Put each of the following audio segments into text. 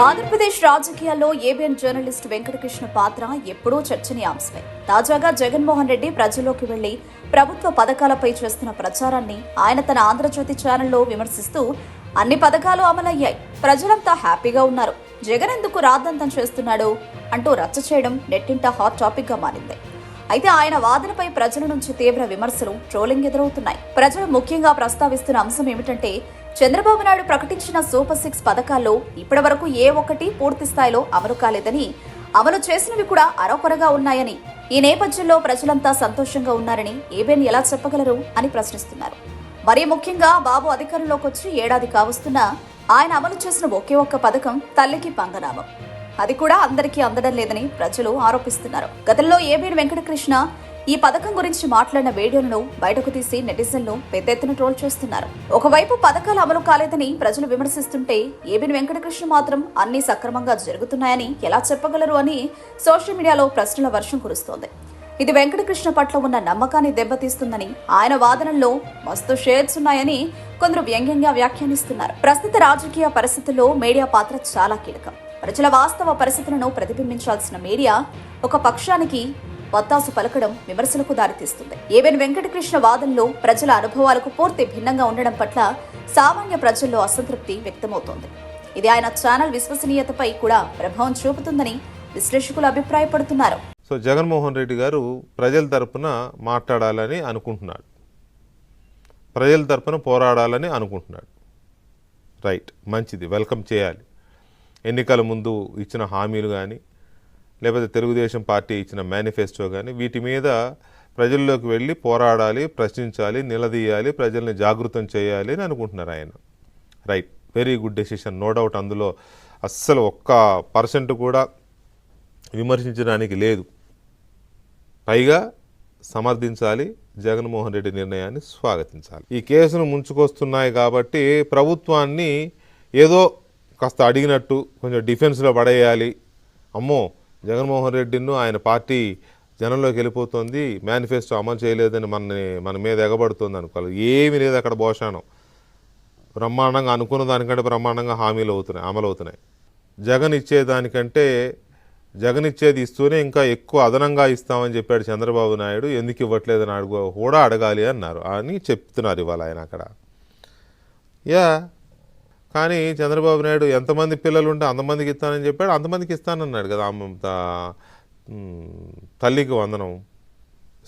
ఆంధ్రప్రదేశ్ రాజకీయాల్లో ABN journalist Venkatakrishna పాత్ర ఎప్పుడూ చర్చనీయాంశమే. తాజాగా జగన్మోహన్ రెడ్డి ప్రజల్లోకి వెళ్ళి ప్రభుత్వ పథకాలపై చేస్తున్న ప్రచారాన్ని ఆయన తన ఆంధ్రజ్యోతి ఛానల్లో విమర్శిస్తూ అన్ని పథకాలు అమలయ్యాయి. ప్రజలంతా హ్యాపీగా ఉన్నారు. జగన్ ఎందుకు రాద్దంతం చేస్తున్నాడు అంటూ రచ్చ చేయడం నెట్టింట హాట్ టాపిక్గా మారింది. అయితే ఆయన వాదనపై ప్రజల నుంచి తీవ్ర విమర్శలు ట్రోలింగ్ ఎదురవుతున్నాయి. ప్రజలు ముఖ్యంగా ప్రస్తావిస్తున్న అంశం ఏమిటంటే చంద్రబాబు నాయుడు ప్రకటించిన సూపర్ సిక్స్ పథకాల్లో ఇప్పటి వరకు ఏ ఒక్కటి పూర్తి స్థాయిలో అమలు కాలేదని అమలు చేసినవి కూడా అరకొరగా ఉన్నాయని ఈ నేపథ్యంలో ప్రజలంతా సంతోషంగా ఉన్నారని ఏబేన్ ఎలా చెప్పగలరు అని ప్రశ్నిస్తున్నారు. మరీ ముఖ్యంగా బాబు అధికారంలోకి వచ్చి ఏడాది కావస్తున్నా ఆయన అమలు చేసిన ఒకే ఒక్క పథకం తల్లికి పంగనామం. అది కూడా అందరికీ అందడం లేదని ప్రజలు ఆరోపిస్తున్నారు. గతంలో ఏబీఎన్ వెంకటకృష్ణ ఈ పథకం గురించి మాట్లాడిన వీడియోలను బయటకు తీసి నెటిజన్లు పెద్ద ఎత్తున ట్రోల్ చేస్తున్నారు. ఒకవైపు పథకాలు అమలు కాలేదని ప్రజలు విమర్శిస్తుంటే ఏబిన్ వెంకటకృష్ణ మాత్రం అన్ని సక్రమంగా జరుగుతున్నాయని ఎలా చెప్పగలరు అని సోషల్ మీడియాలో ప్రశ్నల వర్షం కురుస్తోంది. ఇది వెంకటకృష్ణ పట్ల ఉన్న నమ్మకాన్ని దెబ్బతీస్తుందని ఆయన వాదనల్లో మస్తు షేర్స్ ఉన్నాయని కొందరు వ్యంగ్యంగా వ్యాఖ్యానిస్తున్నారు. ప్రస్తుత రాజకీయ పరిస్థితుల్లో మీడియా పాత్ర చాలా కీలకం. ప్రజల వాస్తవ పరిస్థితులను ప్రతిబింబించాల్సిన మీడియా ఒక పక్షానికి వత్తాసు పలకడం విమర్శలకు దారితీస్తుంది. ఏవెన్ వెంకటకృష్ణ వాదనలో ప్రజల అనుభవాలకు పూర్తి భిన్నంగా ఉండడం పట్ల సామాన్య ప్రజల్లో అసంతృప్తి వ్యక్తమవుతోంది. ఇది ఆయన ఛానల్ విశ్వసనీయతపై కూడా ప్రభావం చూపుతుందని విశ్లేషకులు అభిప్రాయపడుతున్నారు. సో జగన్మోహన్ రెడ్డి గారు ప్రజల తరపున మాట్లాడాలని అనుకుంటున్నాడు. ప్రజల తరపున పోరాడాలని అనుకుంటున్నాడు. రైట్ మంచిది వెల్కమ్ చేయాలి. ఎన్నికల ముందు ఇచ్చిన హామీలు కానీ లేకపోతే తెలుగుదేశం పార్టీ ఇచ్చిన మేనిఫెస్టో కానీ వీటి మీద ప్రజల్లోకి వెళ్ళి పోరాడాలి ప్రశ్నించాలి నిలదీయాలి ప్రజల్ని జాగృతం చేయాలి అని అనుకుంటున్నారు ఆయన. Right very good decision no doubt అందులో అస్సలు ఒక్క పర్సెంట్ కూడా విమర్శించడానికి లేదు. పైగా సమర్థించాలి జగన్మోహన్ రెడ్డి నిర్ణయాన్ని స్వాగతించాలి. ఈ కేసును ముంచుకొస్తున్నాయి కాబట్టి ప్రభుత్వాన్ని ఏదో కాస్త అడిగినట్టు కొంచెం డిఫెన్స్లో పడేయాలి. అమ్మో జగన్మోహన్ రెడ్డిను ఆయన పార్టీ జనంలోకి వెళ్ళిపోతుంది మేనిఫెస్టో అమలు చేయలేదని మనని మన మీద ఎగబడుతుంది అనుకోవాలి. ఏమీ లేదు అక్కడ భోషాణం బ్రహ్మాండంగా అనుకున్న దానికంటే బ్రహ్మాండంగా హామీలు అవుతున్నాయి అమలు అవుతున్నాయి. జగన్ ఇచ్చేదానికంటే జగన్ ఇచ్చేది ఇస్తూనే ఇంకా ఎక్కువ అదనంగా ఇస్తామని చెప్పాడు చంద్రబాబు నాయుడు. ఎందుకు ఇవ్వట్లేదని అడుగు కూడా అడగాలి అన్నారు అని చెప్తున్నారు ఇవాళ ఆయన అక్కడ. యా కానీ చంద్రబాబు నాయుడు ఎంతమంది పిల్లలు ఉంటే అంతమందికి ఇస్తానని చెప్పాడు. అంతమందికి ఇస్తానన్నాడు కదా ఆమె తల్లికి వందనం.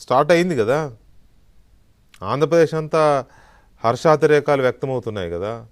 స్టార్ట్ అయింది కదా. ఆంధ్రప్రదేశ్ అంతా హర్షాతిరేకాలు వ్యక్తమవుతున్నాయి కదా.